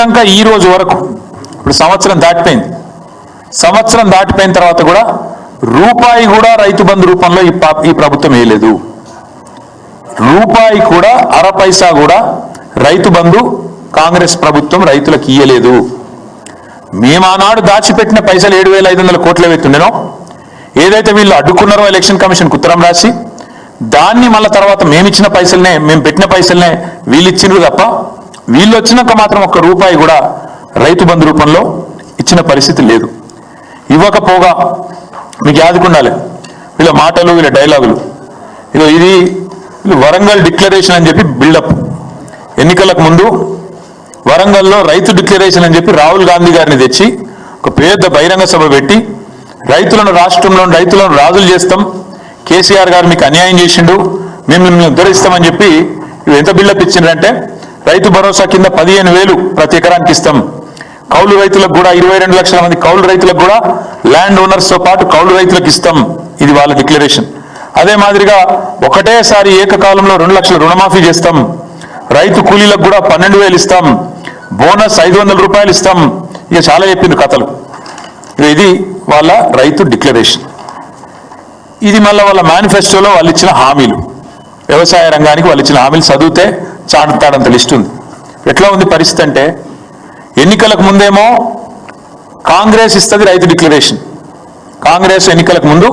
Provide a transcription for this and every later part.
వచ్చినాక ఈ రోజు వరకు ఇప్పుడు సంవత్సరం దాటిపోయింది. సంవత్సరం దాటిపోయిన తర్వాత కూడా రూపాయి కూడా రైతు బంధు రూపంలో ఈ ఈ ప్రభుత్వం వేయలేదు. రూపాయి కూడా అర పైసా కూడా రైతు బంధు కాంగ్రెస్ ప్రభుత్వం రైతులకు ఇయ్యలేదు. మేము ఆనాడు దాచిపెట్టిన పైసలు ఏడు వేల ఐదు వందల కోట్లు ఏవైతుండేనో ఏదైతే వీళ్ళు అడ్డుకున్నారో ఎలక్షన్ కమిషన్కి ఉత్తరం రాసి దాన్ని మళ్ళీ తర్వాత మేమిచ్చిన పైసలనే మేము పెట్టిన పైసలనే వీళ్ళు ఇచ్చినారు తప్ప వీళ్ళు వచ్చినాక మాత్రం ఒక్క రూపాయి కూడా రైతు బంధు రూపంలో ఇచ్చిన పరిస్థితి లేదు. ఇవ్వకపోగా మీకు యాదుకుండాలి వీళ్ళ మాటలు వీళ్ళ డైలాగులు. ఇగో ఇది వరంగల్ డిక్లరేషన్ అని చెప్పి బిల్డప్. ఎన్నికలకు ముందు వరంగల్లో రైతు డిక్లరేషన్ అని చెప్పి రాహుల్ గాంధీ గారిని తెచ్చి ఒక పెద్ద బహిరంగ సభ పెట్టి రైతులను రాష్ట్రంలో రైతులను రాజులు చేస్తాం. కేసీఆర్ గారు మీకు అన్యాయం చేసిండు. మేము మిమ్మల్ని ఉద్ధరిస్తామని చెప్పి ఇవి ఎంత బిల్డప్ ఇచ్చిండ్రంటే రైతు భరోసా కింద పదిహేను వేలు ప్రతి ఎకరానికి ఇస్తాం. కౌలు రైతులకు కూడా ఇరవై రెండు లక్షల మంది కౌలు రైతులకు కూడా ల్యాండ్ ఓనర్స్తో పాటు కౌలు రైతులకు ఇస్తాం. ఇది వాళ్ళ డిక్లరేషన్. అదే మాదిరిగా ఒకటేసారి ఏకకాలంలో రెండు లక్షల రుణమాఫీ చేస్తాం. రైతు కూలీలకు కూడా పన్నెండు వేలు ఇస్తాం. బోనస్ ఐదు వందల రూపాయలు ఇస్తాం. ఇక చాలా చెప్పింది కథలు. ఇది వాళ్ళ రైతు డిక్లరేషన్. ఇది మళ్ళీ వాళ్ళ మేనిఫెస్టోలో వాళ్ళు ఇచ్చిన హామీలు. వ్యవసాయ రంగానికి వాళ్ళు ఇచ్చిన హామీలు చదివితే చాటుతాడంత లిస్ట్ ఉంది. ఎట్లా ఉంది పరిస్థితి అంటే ఎన్నికలకు ముందేమో కాంగ్రెస్ ఇస్తుంది రైతు డిక్లరేషన్. కాంగ్రెస్ ఎన్నికలకు ముందు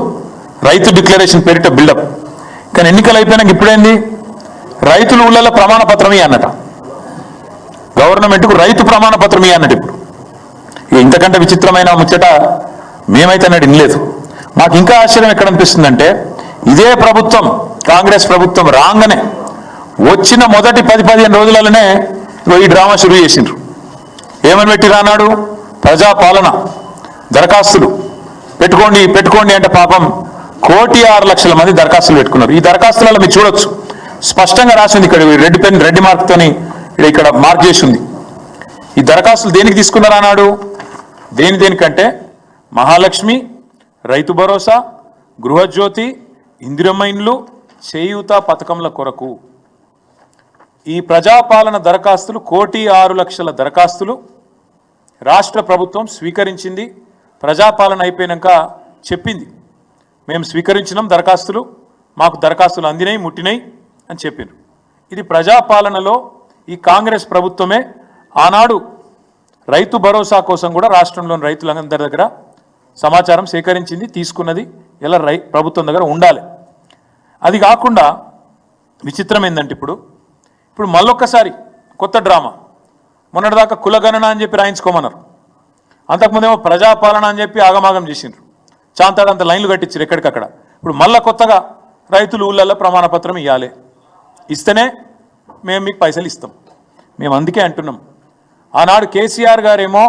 రైతు డిక్లరేషన్ పేరిట బిల్డప్. కానీ ఎన్నికలు అయిపోయినాక ఇప్పుడేంది? రైతులు ఊళ్ళలో ప్రమాణ పత్రమే అన్నట గవర్నమెంట్కు రైతు ప్రమాణ పత్రమే అన్నట్టు ఇప్పుడు. ఇక ఇంతకంటే విచిత్రమైన ముచ్చట మేమైతే అన్నట్టు వినలేదు మాకు ఇంకా ఆశ్చర్యం ఎక్కడ అనిపిస్తుందంటే ఇదే ప్రభుత్వం కాంగ్రెస్ ప్రభుత్వం రాగానే వచ్చిన మొదటి పది పదిహేను రోజులలోనే ఈ డ్రామా షురూ చేసిండ్రు. ఏమని పెట్టి రానాడు ప్రజాపాలన దరఖాస్తులు. పెట్టుకోండి పెట్టుకోండి అంటే పాపం కోటి ఆరు లక్షల మంది దరఖాస్తులు పెట్టుకున్నారు. ఈ దరఖాస్తులలో మీరు చూడొచ్చు. స్పష్టంగా రాసింది ఇక్కడ రెడ్ పెన్ రెడ్ మార్క్తోని ఇక్కడ- ఇక్కడ మార్క్ చేసింది. ఈ దరఖాస్తులు దేనికి తీసుకున్నారు అన్నాడు? దేని దేనికంటే మహాలక్ష్మి రైతు భరోసా గృహజ్యోతి ఇందిరమ్మ ఇండ్లు చేయూత పథకంల కొరకు. ఈ ప్రజాపాలన దరఖాస్తులు కోటి ఆరు లక్షల దరఖాస్తులు రాష్ట్ర ప్రభుత్వం స్వీకరించింది ప్రజాపాలన అయిపోయాక చెప్పింది. మేము స్వీకరించినాం దరఖాస్తులు మాకు దరఖాస్తులు అందినాయి ముట్టినాయి అని చెప్పారు ఇది ప్రజాపాలనలో ఈ కాంగ్రెస్ ప్రభుత్వమే ఆనాడు రైతు భరోసా కోసం కూడా రాష్ట్రంలోని రైతులందరి దగ్గర సమాచారం సేకరించింది తీసుకున్నది ఇలా రై ప్రభుత్వం దగ్గర ఉండాలి. అది కాకుండా విచిత్రం ఏంటంటే ఇప్పుడు ఇప్పుడు మళ్ళొక్కసారి కొత్త డ్రామా. మొన్నటిదాకా కులగణన అని చెప్పి రాయించుకోమన్నారు. అంతకుముందేమో ప్రజాపాలన అని చెప్పి ఆగమాగం చేసిండ్రు. చాంతాడంత లైన్లు కట్టించారు ఎక్కడికక్కడ. ఇప్పుడు మళ్ళా కొత్తగా రైతులు ఊళ్ళల్లో ప్రమాణపత్రం ఇవ్వాలి ఇస్తేనే మేము మీకు పైసలు ఇస్తాం. మేము అందుకే అంటున్నాం. ఆనాడు కేసీఆర్ గారేమో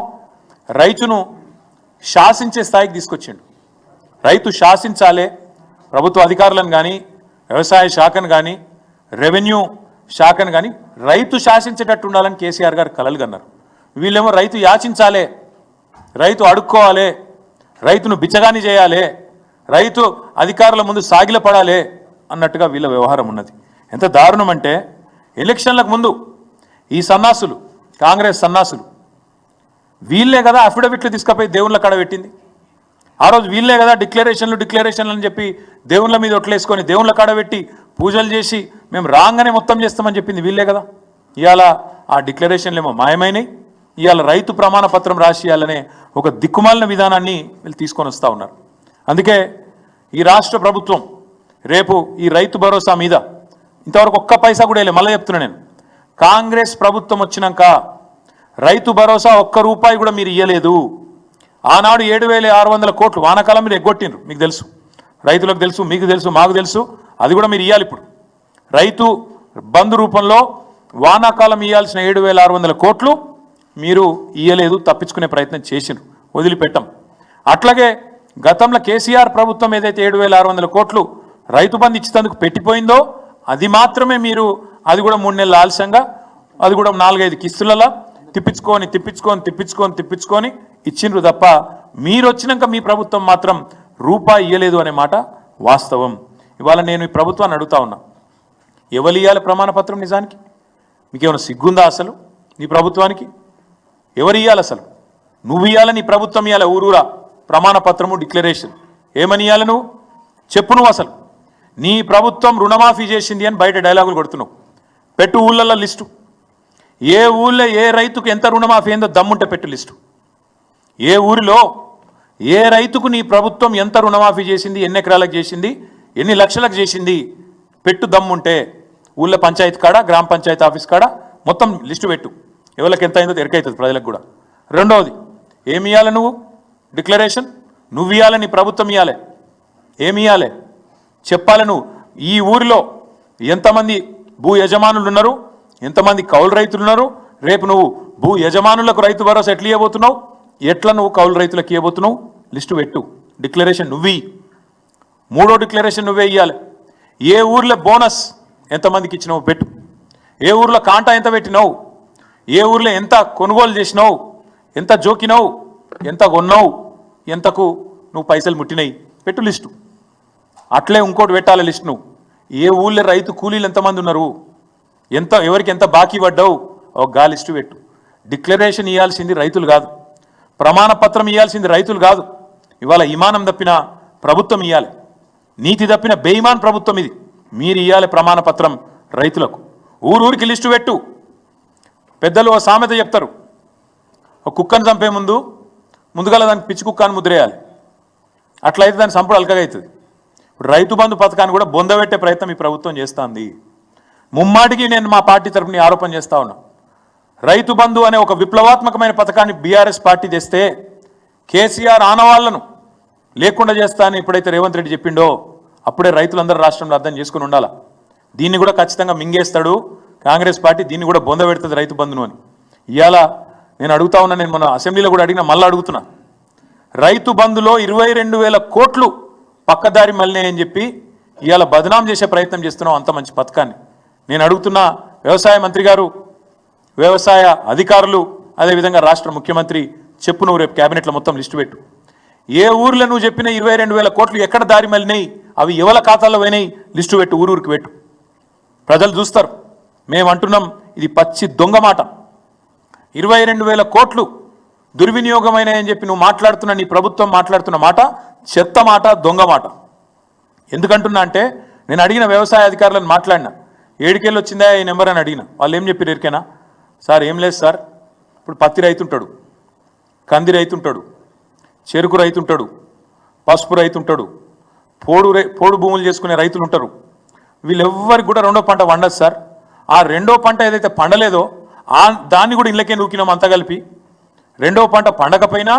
రైతును శాసించే స్థాయికి తీసుకొచ్చిండు. రైతు శాసించాలే. ప్రభుత్వ అధికారులను కానీ వ్యవసాయ శాఖను కానీ రెవెన్యూ శాఖను కానీ రైతు శాసించేటట్టు ఉండాలని కేసీఆర్ గారు కలలు కన్నారు. వీళ్ళేమో రైతు యాచించాలే రైతు అడుక్కోవాలి రైతును బిచ్చగాని చేయాలి రైతు అధికారుల ముందు సాగిల పడాలి అన్నట్టుగా వీళ్ళ వ్యవహారం ఉన్నది. ఎంత దారుణం అంటే ఎలక్షన్లకు ముందు ఈ సన్నాసులు కాంగ్రెస్ సన్నాసులు వీళ్ళే కదా అఫిడవిట్లు తీసుకుపోయి దేవుళ్ళ కడ పెట్టింది. ఆ రోజు వీళ్ళే కదా డిక్లరేషన్లు డిక్లరేషన్లు అని చెప్పి దేవుళ్ళ మీద ఒట్లేసుకొని దేవుళ్ళ కాడ పెట్టి పూజలు చేసి మేము రాగానే మొత్తం చేస్తామని చెప్పింది వీళ్ళే కదా. ఇవాళ ఆ డిక్లరేషన్లు ఏమో మాయమైనవి ఇవాళ రైతు ప్రమాణ పత్రం రాసియాలనే ఒక దిక్కుమాలిన విధానాన్ని వీళ్ళు తీసుకొని వస్తూ ఉన్నారు. అందుకే ఈ రాష్ట్ర ప్రభుత్వం రేపు ఈ రైతు భరోసా మీద ఇంతవరకు ఒక్క పైసా కూడా వేయలే మళ్ళీ చెప్తున్నా నేను. కాంగ్రెస్ ప్రభుత్వం వచ్చినాక రైతు భరోసా ఒక్క రూపాయి కూడా మీరు ఇయ్యలేదు. ఆనాడు ఏడు వేల ఆరు వందల కోట్లు వానాకాలం మీరు ఎగ్గొట్టిండ్రు మీకు తెలుసు. రైతులకు తెలుసు మీకు తెలుసు మాకు తెలుసు. అది కూడా మీరు ఇవ్వాలి ఇప్పుడు. రైతు బంధు రూపంలో వానాకాలం ఇవ్వాల్సిన ఏడు వేల ఆరు వందల కోట్లు మీరు ఇయ్యలేదు తప్పించుకునే ప్రయత్నం చేసిండ్రు వదిలిపెట్టాం. అట్లాగే గతంలో కేసీఆర్ ప్రభుత్వం ఏదైతే ఏడు వేల ఆరు వందల కోట్లు రైతు బంధు ఇచ్చేందుకు పెట్టిపోయిందో అది మాత్రమే మీరు అది కూడా మూడు నెలల ఆలస్యంగా అది కూడా నాలుగైదు కిస్తులలో తిప్పించుకొని తిప్పించుకొని తిప్పించుకొని తిప్పించుకొని ఇచ్చిండ్రు తప్ప మీరు వచ్చినాక మీ ప్రభుత్వం మాత్రం రూపాయి ఇయ్యలేదు అనే మాట వాస్తవం. ఇవాళ నేను ఈ ప్రభుత్వాన్ని అడుగుతా ఉన్నా. ఎవరు ఇవ్వాలి ప్రమాణ పత్రం నిజానికి? మీకేమైనా సిగ్గుందా అసలు నీ ప్రభుత్వానికి? ఎవరు ఇవ్వాలి అసలు? నువ్వు ఇవ్వాలి నీ ప్రభుత్వం ఇవ్వాలి ఊరూరా. ప్రమాణ పత్రము డిక్లరేషన్. ఏమని ఇవ్వాలి నువ్వు? చెప్పు నువ్వు అసలు. నీ ప్రభుత్వం రుణమాఫీ చేసింది అని బయట డైలాగులు కొడుతున్నావు. పెట్టు ఊళ్ళల్లో లిస్టు. ఏ ఊళ్ళో ఏ రైతుకు ఎంత రుణమాఫీ అయిందో దమ్ముంటే పెట్టు లిస్టు. ఏ ఊరిలో ఏ రైతుకు నీ ప్రభుత్వం ఎంత రుణమాఫీ చేసింది ఎన్ని ఎకరాలకు చేసింది ఎన్ని లక్షలకు చేసింది? పెట్టు దమ్ముంటే ఊళ్ళో పంచాయతీ కాడ గ్రామ పంచాయతీ ఆఫీస్ కాడ మొత్తం లిస్టు పెట్టు. ఎవరికి ఎంత అయిందో ఎరకైతుంది ప్రజలకు కూడా. రెండవది ఏమి ఇవ్వాలి నువ్వు? డిక్లరేషన్? నువ్వు ఇవ్వాలి నీ ప్రభుత్వం ఇవ్వాలి ఏమి ఇవ్వాలి చెప్పాలి నువ్వు. ఈ ఊరిలో ఎంతమంది భూ యజమానులు ఉన్నారు? ఎంతమంది కౌలు రైతులు ఉన్నారు? రేపు నువ్వు భూ యజమానులకు రైతు భరోసా ఎట్లా ఇవ్వబోతున్నావు? ఎట్లా నువ్వు కౌలు రైతులకు ఇవ్వబోతున్నావు? లిస్టు పెట్టు. డిక్లరేషన్ నువ్వు మూడో డిక్లరేషన్ నువ్వే ఇవ్వాలి ఏ ఊర్లో బోనస్ ఎంతమందికి ఇచ్చినావు పెట్టు. ఏ ఊర్లో కాంటా ఎంత పెట్టినావు. ఏ ఊర్లో ఎంత కొనుగోలు చేసినావు. ఎంత జోకినావు. ఎంత కొన్నావు. ఎంతకు నువ్వు పైసలు ముట్టినాయి. పెట్టు లిస్టు. అట్లే ఇంకోటి పెట్టాలి లిస్ట్ నువ్వు. ఏ ఊళ్ళో రైతు కూలీలు ఎంతమంది ఉన్నారు. ఎంత ఎవరికి ఎంత బాకీ పడ్డావు. ఒక గా లిస్టు పెట్టు. డిక్లరేషన్ ఇవ్వాల్సింది రైతులు కాదు. ప్రమాణ పత్రం ఇవ్వాల్సింది రైతులు కాదు. ఇవాళ ఇమానం తప్పిన ప్రభుత్వం ఇవ్వాలి నీతి తప్పిన బేయిమాన్ ప్రభుత్వం ఇది. మీరు ఇవ్వాలి ప్రమాణ పత్రం రైతులకు. ఊరూరికి లిస్టు పెట్టు. పెద్దలు ఓ సామెత చెప్తారు. ఒక కుక్కను చంపే ముందు ముందుగా దానికి పిచ్చి కుక్క అని ముద్రేయాలి అట్లయితే దాని సంపుడు అలకగా అవుతుంది. ఇప్పుడు రైతు బంధు పథకాన్ని కూడా బొందబెట్టే ప్రయత్నం ఈ ప్రభుత్వం చేస్తుంది. ముమ్మాటికి నేను మా పార్టీ తరఫున ఆరోపణ చేస్తా ఉన్నా. రైతు బంధు అనే ఒక విప్లవాత్మకమైన పథకాన్ని బీఆర్ఎస్ పార్టీ తెస్తే కేసీఆర్ ఆనవాళ్ళను లేకుండా చేస్తా అని ఎప్పుడైతే రేవంత్ రెడ్డి చెప్పిండో అప్పుడే రైతులందరూ రాష్ట్రంలో అర్థం చేసుకుని ఉండాలా? దీన్ని కూడా ఖచ్చితంగా మింగేస్తాడు కాంగ్రెస్ పార్టీ దీన్ని కూడా బొంద పెడుతుంది రైతు బంధును అని. ఇవాళ నేను అడుగుతా ఉన్నా నేను మన అసెంబ్లీలో కూడా అడిగినా మళ్ళీ అడుగుతున్నా. రైతు బంధులో ఇరవై రెండు వేల కోట్లు పక్కదారి మళ్ళీ అని చెప్పి ఇవాళ బదనాం చేసే ప్రయత్నం చేస్తున్నాం అంత మంచి పథకాన్ని. నేను అడుగుతున్నా వ్యవసాయ మంత్రి గారు వ్యవసాయ అధికారులు అదేవిధంగా రాష్ట్ర ముఖ్యమంత్రి చెప్పు నువ్వు రేపు క్యాబినెట్లో మొత్తం లిస్టు పెట్టు. ఏ ఊర్లో నువ్వు చెప్పిన ఇరవై రెండు వేల కోట్లు ఎక్కడ దారి మళ్ళినాయి? అవి ఎవల ఖాతాలో పోయినాయి? లిస్టు పెట్టు ఊరూరికి పెట్టు. ప్రజలు చూస్తారు. మేము అంటున్నాం ఇది పచ్చి దొంగ మాట. ఇరవై రెండు వేల కోట్లు దుర్వినియోగమైనాయని చెప్పి నువ్వు మాట్లాడుతున్న నీ ప్రభుత్వం మాట్లాడుతున్న మాట చెత్త మాట దొంగ మాట. ఎందుకంటున్నా అంటే నేను అడిగిన వ్యవసాయ అధికారులను మాట్లాడినా. ఏడుకెళ్ళి వచ్చిందా ఈ నెంబర్ అని అడిగిన. వాళ్ళు ఏం చెప్పారు ఎరికేనా సార్ ఏం లేదు సార్. ఇప్పుడు పత్తి రైతుంటాడు కంది రైతుంటాడు చెరుకు రైతుంటాడు పసుపు రైతుంటాడు పోడు పోడు భూములు చేసుకునే రైతులు ఉంటారు. వీళ్ళెవ్వరికి కూడా రెండో పంట వండదు సార్. ఆ రెండో పంట ఏదైతే పండలేదో ఆ దాన్ని కూడా ఇళ్ళకే నూకినాం అంతా కలిపి. రెండో పంట పండకపోయినా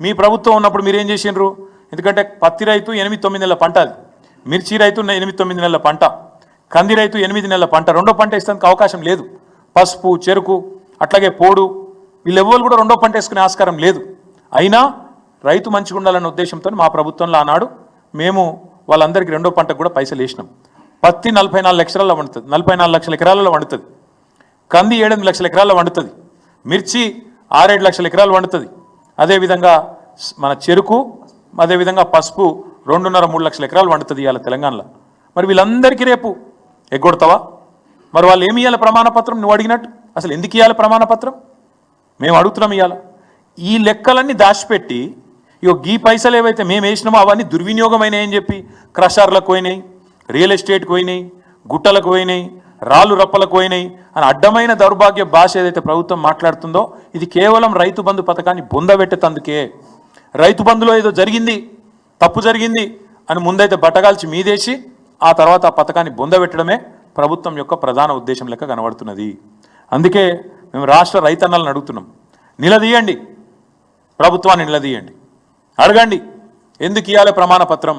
మీ ప్రభుత్వం ఉన్నప్పుడు మీరు ఏం చేసిండ్రు? ఎందుకంటే పత్తి రైతు ఎనిమిది తొమ్మిది నెలల పంట అది. మిర్చి రైతు ఎనిమిది తొమ్మిది నెలల పంట. కంది రైతు ఎనిమిది నెలల పంట. రెండో పంట వేసేందుకు అవకాశం లేదు. పసుపు చెరుకు అట్లాగే పోడు వీళ్ళెవ్వరు కూడా రెండో పంట వేసుకునే ఆస్కారం లేదు. అయినా రైతు మంచిగా ఉండాలన్న ఉద్దేశంతో మా ప్రభుత్వంలో ఆనాడు మేము వాళ్ళందరికీ రెండో పంటకు కూడా పైసలు వేసినాం. పత్తి నలభై నాలుగు లక్షలలో వండుతుంది. నలభై నాలుగు లక్షల ఎకరాలలో వండుతుంది. కంది ఏడెనిమిది లక్షల ఎకరాల్లో వండుతుంది. మిర్చి ఆరేడు లక్షల ఎకరాలు వండుతుంది. అదేవిధంగా మన చెరుకు అదేవిధంగా పసుపు రెండున్నర మూడు లక్షల ఎకరాలు వండుతుంది ఇవాళ తెలంగాణలో. మరి వీళ్ళందరికీ రేపు ఎగ్గొడతావా? మరి వాళ్ళు ఏమి ఇవ్వాలి ప్రమాణపత్రం? నువ్వు అడిగినట్టు. అసలు ఎందుకు ఇవ్వాలి ప్రమాణపత్రం? మేము అడుగుతున్నాం ఇవాళ. ఈ లెక్కలన్నీ దాచిపెట్టి ఇగో గీ పైసలు ఏవైతే మేము వేసినామో అవన్నీ దుర్వినియోగమైనాయని చెప్పి క్రషర్లకు పోయినాయి రియల్ ఎస్టేట్కి పోయినాయి గుట్టలకు పోయినాయి రాళ్ళు రప్పలకు పోయినాయి అని అడ్డమైన దౌర్భాగ్య భాష ఏదైతే ప్రభుత్వం మాట్లాడుతుందో ఇది కేవలం రైతు బంధు పథకాన్ని బొందబెట్టేతందుకే రైతు బంధులో ఏదో జరిగింది తప్పు జరిగింది అని ముందైతే బట్టగాల్చి మీదేసి ఆ తర్వాత ఆ పథకాన్ని బొందబెట్టడమే ప్రభుత్వం యొక్క ప్రధాన ఉద్దేశం లెక్క కనబడుతున్నది. అందుకే మేము రాష్ట్ర రైతన్నలను అడుగుతున్నాం. నిలదీయండి. ప్రభుత్వాన్ని నిలదీయండి. అడగండి. ఎందుకు ఇవ్వాలి ప్రమాణ పత్రం